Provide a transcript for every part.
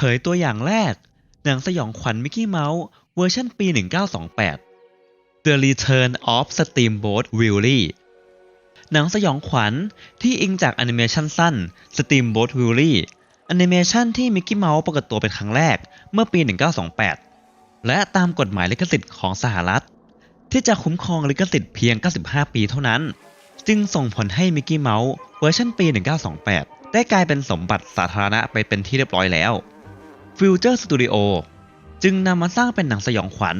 เผยตัวอย่างแรก หนังสยองขวัญมิกกี้เมาส์เวอร์ชันปี 1928 The Return of Steamboat Willie หนังสยองขวัญที่อิงจากแอนิเมชันสั้น Steamboat Willie แอนิเมชันที่มิกกี้เมาส์ปรากฏตัวเป็นครั้งแรกเมื่อปี 1928 และตามกฎหมายลิขสิทธิ์ของสหรัฐ ที่จะคุ้มครองลิขสิทธิ์เพียง 95 ปีเท่านั้น จึงส่งผลให้มิกกี้เมาส์เวอร์ชันปี 1928 ได้กลายเป็นสมบัติสาธารณะไปเป็นที่เรียบร้อยแล้ว Future Studio จึงนำมาสร้างเป็นหนังสยองขวัญ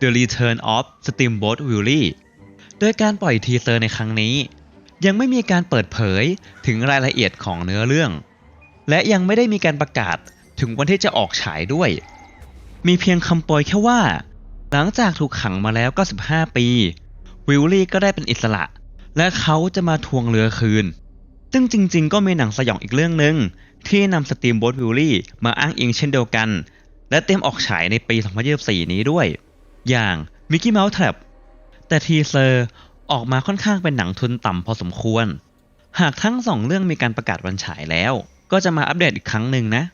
The Return of Steamboat Willie โดยการปล่อยทีเซอร์ในครั้งนี้ ยังไม่มีการเปิดเผยถึงรายละเอียดของเนื้อเรื่อง และยังไม่ได้มีการประกาศถึงวันที่จะออกฉายด้วย มีเพียงคำโปรยแค่ว่า หลังจากถูกขังมาแล้ว 95 ปี วิลลี่ก็ได้เป็นอิสระ และเขาจะมาทวงเรือคืน ซึ่งจริงๆ ก็มีหนังสยองอีกเรื่องหนึ่งที่นำสตรีมโบ t วิลลี่มาอ้างอิงเช่นเดียวกัน และเตรียมออกฉายในปี 2024 นี้ด้วย อย่าง Mickey Mouse Trap แต่ทีเซอร์ออกมาค่อนข้างเป็นหนังทุนต่ำพอสมควร หากทั้งสองเรื่องมีการประกาศวันฉายแล้ว ก็จะมาอัปเดตอีกครั้งหนึ่งนะ